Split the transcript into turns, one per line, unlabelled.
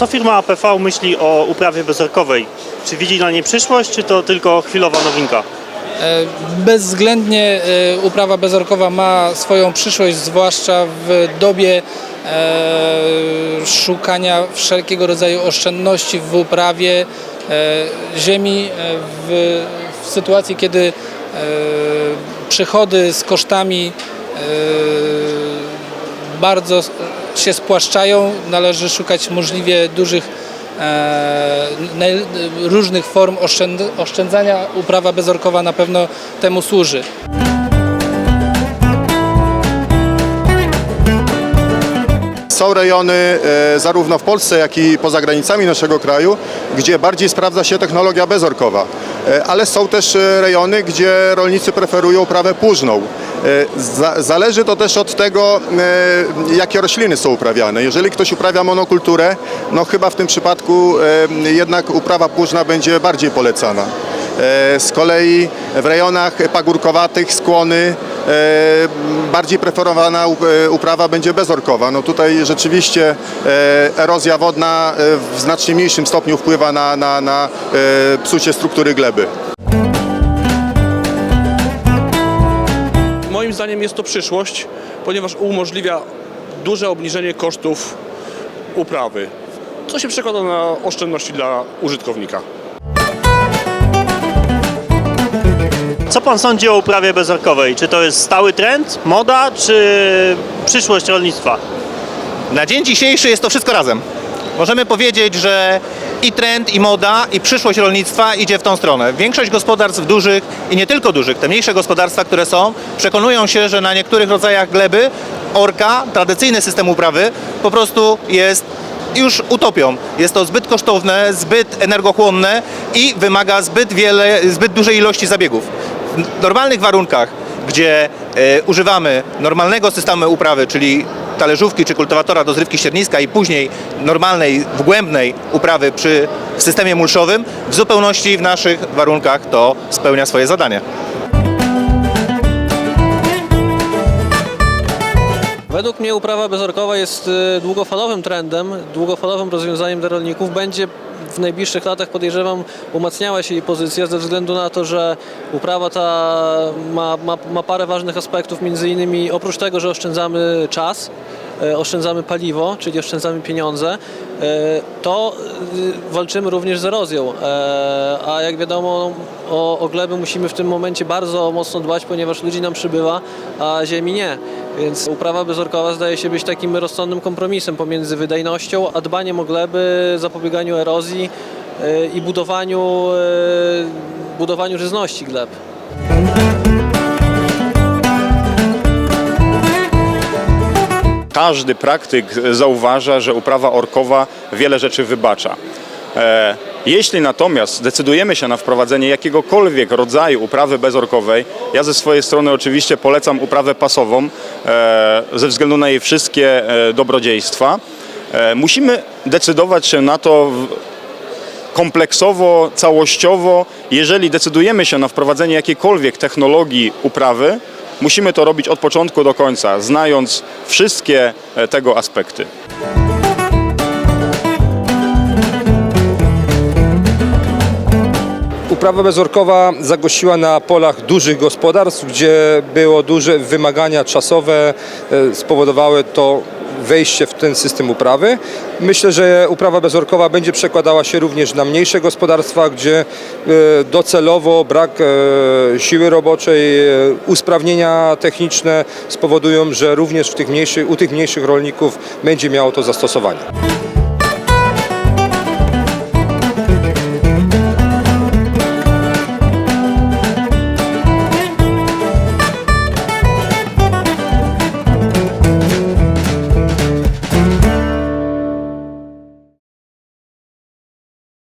Co firma APV myśli o uprawie bezorkowej? Czy widzi na niej przyszłość, czy to tylko chwilowa nowinka?
E, Bezwzględnie e, uprawa bezorkowa ma swoją przyszłość, zwłaszcza w dobie e, szukania wszelkiego rodzaju oszczędności w uprawie ziemi, w, w sytuacji, kiedy przychody z kosztami bardzo się spłaszczają, należy szukać możliwie dużych różnych form oszczęd- oszczędzania. Uprawa bezorkowa na pewno temu służy.
Są rejony e, zarówno w Polsce, jak i poza granicami naszego kraju, gdzie bardziej sprawdza się technologia bezorkowa. E, Ale są też e, rejony, gdzie rolnicy preferują uprawę płużną. E, za- Zależy to też od tego, e, jakie rośliny są uprawiane. Jeżeli ktoś uprawia monokulturę, no chyba w tym przypadku e, jednak uprawa płużna będzie bardziej polecana. Z kolei w rejonach pagórkowatych, skłony, bardziej preferowana up- uprawa będzie bezorkowa. No tutaj rzeczywiście erozja wodna w znacznie mniejszym stopniu wpływa na, na, na psucie struktury gleby.
Moim zdaniem jest to przyszłość, ponieważ umożliwia duże obniżenie kosztów uprawy, co się przekłada na oszczędności dla użytkownika.
Co pan sądzi o uprawie bezorkowej? Czy to jest stały trend, moda, czy przyszłość rolnictwa?
Na dzień dzisiejszy jest to wszystko razem. Możemy powiedzieć, że i trend, i moda, i przyszłość rolnictwa idzie w tą stronę. Większość gospodarstw dużych i nie tylko dużych, te mniejsze gospodarstwa, które są, przekonują się, że na niektórych rodzajach gleby orka, tradycyjny system uprawy, po prostu jest już utopią. Jest to zbyt kosztowne, zbyt energochłonne i wymaga zbyt wiele, zbyt dużej ilości zabiegów. W normalnych warunkach gdzie e, używamy normalnego systemu uprawy, czyli talerzówki czy kultywatora do zrywki ścierniska i później normalnej, wgłębnej uprawy przy systemie mulszowym, w zupełności w naszych warunkach to spełnia swoje zadanie.
Według mnie uprawa bezorkowa jest y, długofalowym trendem, długofalowym rozwiązaniem dla rolników. Będzie w najbliższych latach, podejrzewam, umacniała się jej pozycja ze względu na to, że uprawa ta ma, ma, ma parę ważnych aspektów, między innymi oprócz tego, że oszczędzamy czas, e, oszczędzamy paliwo, czyli oszczędzamy pieniądze, e, to y, walczymy również z erozją. E, A jak wiadomo, o, o gleby musimy w tym momencie bardzo mocno dbać, ponieważ ludzi nam przybywa, a ziemi nie. Więc uprawa bezorkowa zdaje się być takim rozsądnym kompromisem pomiędzy wydajnością, a dbaniem o gleby, zapobieganiu erozji e, i budowaniu, e, budowaniu żyzności gleb.
Każdy praktyk zauważa, że uprawa orkowa wiele rzeczy wybacza. E, Jeśli natomiast decydujemy się na wprowadzenie jakiegokolwiek rodzaju uprawy bezorkowej, ja ze swojej strony oczywiście polecam uprawę pasową e, ze względu na jej wszystkie e, dobrodziejstwa. Musimy decydować się na to kompleksowo, całościowo. Jeżeli decydujemy się na wprowadzenie jakiejkolwiek technologii uprawy, musimy to robić od początku do końca, znając wszystkie tego aspekty.
Uprawa bezorkowa zagościła na polach dużych gospodarstw, gdzie było duże wymagania czasowe, e, spowodowały to wejście w ten system uprawy. Myślę, że uprawa bezorkowa będzie przekładała się również na mniejsze gospodarstwa, gdzie e, docelowo brak e, siły roboczej, usprawnienia techniczne spowodują, że również w tych mniejszych, u tych mniejszych rolników będzie miało to zastosowanie.